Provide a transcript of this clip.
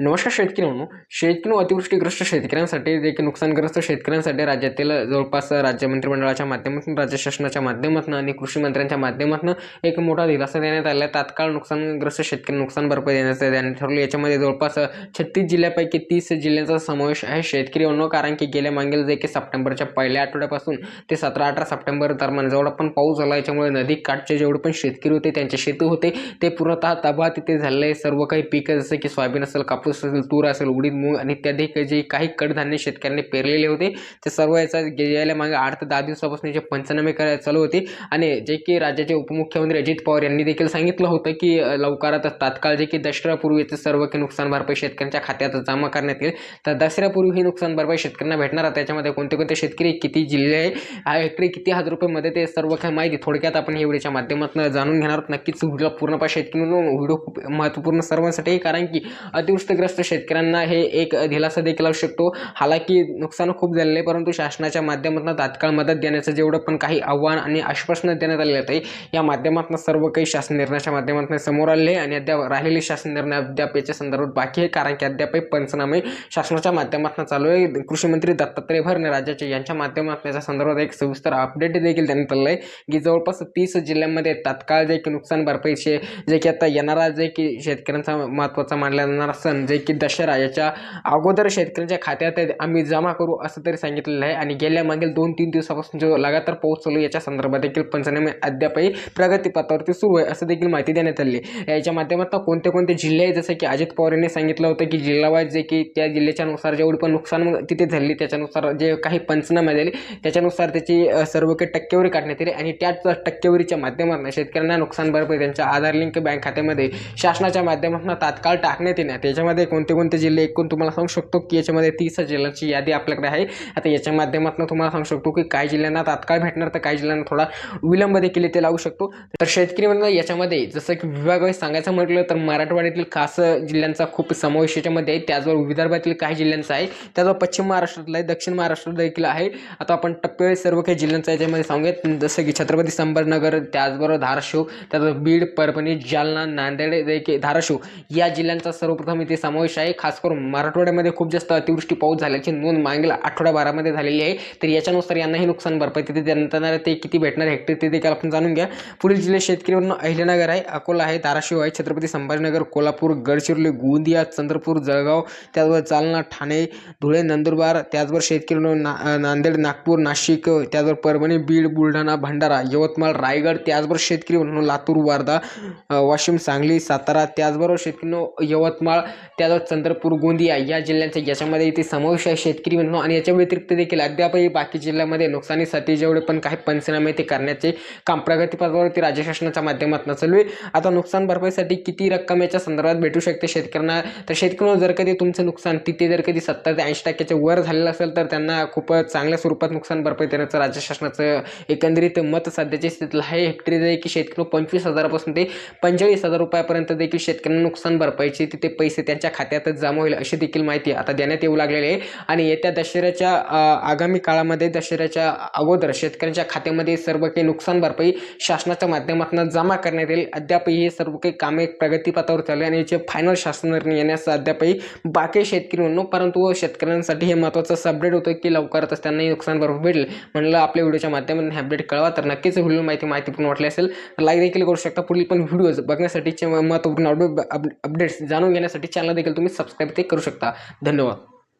नमस्कार शेतकरी म्हणून शेतकरी अतिवृष्टीग्रस्त शेतकऱ्यांसाठी देखील नुकसानग्रस्त शेतकऱ्यांसाठी राज्यातील जवळपास राज्य मंत्रिमंडळाच्या माध्यमातून राज्य शासनाच्या माध्यमातून आणि कृषी मंत्र्यांच्या माध्यमातून एक मोठा दिलासा देण्यात आला आहे. तात्काळ नुकसानग्रस्त शेतकरी नुकसान भरपाई देण्याचं त्यांनी ठरवलं याच्यामध्ये जवळपास छत्तीस जिल्ह्यापैकी तीस जिल्ह्यांचा समावेश आहे शेतकरी म्हणून कारण की गेल्या मागील जे की सप्टेंबरच्या पहिल्या आठवड्यापासून ते सतरा अठरा सप्टेंबर दरम्यान जेवढा पण पाऊस झाला याच्यामुळे नदी काठचे जेवढे पण शेतकरी होते त्यांचे शेती होते ते पूर्णतः तबाह तिथे झालेले आहे. सर्व काही पिकं जसं की सोयाबीन असेल कापूस असेल तूर असेल उडीद मूग आणि इत्यादी जे काही कडधान्य शेतकऱ्यांनी पेरलेले होते ते सर्व याचा गेल्या मागे आठ ते दहा दिवसापासून जे पंचनामे करायला चालू होते. आणि जे की राज्याचे उपमुख्यमंत्री अजित पवार यांनी देखील सांगितलं होतं की लवकरात लवकरातच तात्काळ जे की दसऱ्यापूर्वीचे सर्व काही नुकसान भरपाई शेतकऱ्यांच्या खात्यात जमा करण्यात येईल. तर दसऱ्यापूर्वी ही नुकसान भरपाई शेतकऱ्यांना भेटणार आहे. त्याच्यामध्ये कोणते कोणते शेतकरी किती जिल्हे आहे हा हेक्टरी किती हजार रुपयेमध्ये ते सर्व काही माहिती थोडक्यात आपण एवढीच्या व्हिडिओच्या माध्यमातून जाणून घेणार आहोत. नक्कीच व्हिडिओ पूर्णपणे शेतकरी व्हिडिओ खूप महत्त्वपूर्ण सर्वांसाठी कारण की नुकसानग्रस्त शेतकऱ्यांना हे एक दिलासा देखील असू शकतो. हालाकी नुकसान खूप झालेलं आहे परंतु शासनाच्या माध्यमातून तात्काळ मदत देण्याचं जेवढं पण काही आव्हान आणि आश्वासनं देण्यात आलेलं आहे या माध्यमातून सर्व काही शासन निर्णयाच्या माध्यमातून समोर आले आणि अद्याप राहिलेले शासन निर्णय अद्याप याच्या संदर्भात बाकी आहे कारण की अद्यापही पंचनामे शासनाच्या माध्यमातून चालू आहे. कृषी मंत्री दत्तात्रय भरणे राज्याचे यांच्या माध्यमातून याच्या संदर्भात एक सविस्तर अपडेट देखील देण्यात आलं आहे की जवळपास तीस जिल्ह्यांमध्ये तात्काळ जे की नुकसान भरपाईचे जे की आता येणारा जे की शेतकऱ्यांचा महत्त्वाचा मानला जाणारा सण जे की दशरा याच्या अगोदर शेतकऱ्यांच्या खात्यात आम्ही जमा करू असं तरी सांगितलेलं आहे. आणि गेल्या मागील दोन तीन दिवसापासून जो लगातार पाऊस चालू याच्या संदर्भात देखील पंचनामे अद्यापही प्रगतीपथावरती सुरू आहे असं देखील माहिती देण्यात आली आहे. याच्या माध्यमातून कोणते कोणते जिल्हे आहेत? जसं की अजित पवार यांनी सांगितलं होतं की जिल्हावाईज जे की त्या जिल्ह्याच्या नुसार जेवढी पण नुकसान तिथे झाली त्याच्यानुसार जे काही पंचनामे झाले त्याच्यानुसार त्याची सर्व काही टक्केवारी काढण्यात येईल आणि त्याच टक्केवारीच्या माध्यमातून शेतकऱ्यांना नुकसान भरपाई त्यांच्या आधार लिंक बँक खात्यामध्ये शासनाच्या माध्यमातून तात्काळ टाकण्यात येणार त्याच्यामध्ये कोणते कोणते जिल्हे एकूण तुम्हाला सांगू शकतो की याच्यामध्ये तीस जिल्ह्यांची यादी आपल्याकडे आहे. आता याच्या माध्यमातून तुम्हाला सांगू शकतो की काही जिल्ह्यांना तात्काळ भेटणार तर काही जिल्ह्यांना थोडा विलंब देखील ते लावू शकतो. तर शेतकरी म्हणून याच्यामध्ये जसं की विभाग सांगायचं म्हटलं तर मराठवाड्यातील खास जिल्ह्यांचा खूप समावेश याच्यामध्ये आहे. त्याचबरोबर विदर्भातील काही जिल्ह्यांचा आहे. त्याचबरोबर पश्चिम महाराष्ट्रातला आहे दक्षिण महाराष्ट्रात देखील आहे. आता आपण टप्पे सर्व काही जिल्ह्यांचा याच्यामध्ये सांगूयात. जसं की छत्रपती संभाजीनगर त्याचबरोबर धाराशिव त्याचबरोबर बीड परभणी जालना नांदेड देखील धाराशिव या जिल्ह्यांचा सर्वप्रथम इथे समावेश आहे. खास करून मराठवाड्यामध्ये खूप जास्त अतिवृष्टी पाऊस झाल्याची नोंद मागील आठवड्याभरामध्ये झालेली आहे. तर याच्यानुसार यांनाही नुकसान भरपाई तिथे देणार ते किती भेटणार हेक्टर ते देखील आपण जाणून घ्या. पुढील जिल्हे म्हणून अहिल्यानगर आहे. अकोला आहे. धाराशिव आहे. छत्रपती संभाजीनगर कोल्हापूर गडचिरोली गोंदिया चंद्रपूर जळगाव त्याचबरोबर जालना ठाणे धुळे नंदुरबार त्याचबरोबर शेतकरी म्हणून ना नांदेड नागपूर नाशिक त्याचबरोबर परभणी बीड बुलढाणा भंडारा यवतमाळ रायगड त्याचबरोबर शेतकरी म्हणून लातूर वर्धा वाशिम सांगली सातारा त्याचबरोबर शेतकरी यवतमाळ त्याचबरोबर चंद्रपूर गोंदिया या जिल्ह्यांचा याच्यामध्ये इथे समावेश आहे शेतकरी म्हणून आणि याच्या व्यतिरिक्त देखील अद्यापही बाकी जिल्ह्यामध्ये नुकसानीसाठी जेवढे पण काही पंचनामे ते करण्याचे काम प्रगतीपथावरती राज्य शासनाच्या माध्यमातून चालू आहे. आता नुकसान भरपाईसाठी किती रक्कम याच्या संदर्भात भेटू शकते शेतकऱ्यांना? तर शेतकऱ्यांना जर कधी तुमचं नुकसान तिथे जर कधी सत्तर ते ऐंशी टक्क्याच्या वर झालेलं असेल तर त्यांना खूपच चांगल्या स्वरूपात नुकसान भरपाई देण्याचं राज्य शासनाचं एकंदरीत मत सध्याच्या स्थितीला आहे. हेक्टरी जे की शेतकरी पंचवीस हजारापासून ते पंचेचाळीस हजार रुपयापर्यंत देखील शेतकऱ्यांना नुकसान भरपाईचे तिथे पैसे त्यांच्या खात्यातच जमा होईल अशी देखील माहिती आता देण्यात येऊ लागलेली आहे. आणि येत्या दशऱ्याच्या आगामी काळामध्ये दशऱ्याच्या अगोदर शेतकऱ्यांच्या खात्यामध्ये सर्व काही नुकसान भरपाई शासनाच्या माध्यमातून जमा करण्यात येईल. अद्यापही हे सर्व काही कामे प्रगतीपथावर चालू आहे आणि याचे फायनल शासन निर्णय येण्यास अद्यापही बाकी शेतकरी म्हणून परंतु शेतकऱ्यांसाठी हे महत्त्वाचं अपडेट होतं की लवकरच त्यांनाही नुकसान भरपूर भेटेल म्हणलं आपल्या व्हिडिओच्या माध्यमातून हे अपडेट कळवा. तर नक्कीच व्हिडिओ माहिती माहितीपूर्ण वाटली असेल तर लाईक देखील करू शकता. पुढील पण व्हिडिओज बघण्यासाठीचे महत्त्वपूर्ण अपडेट्स जाणून घेण्यासाठी चॅनल देखील तुम्ही सबस्क्राईब ते करू शकता. धन्यवाद.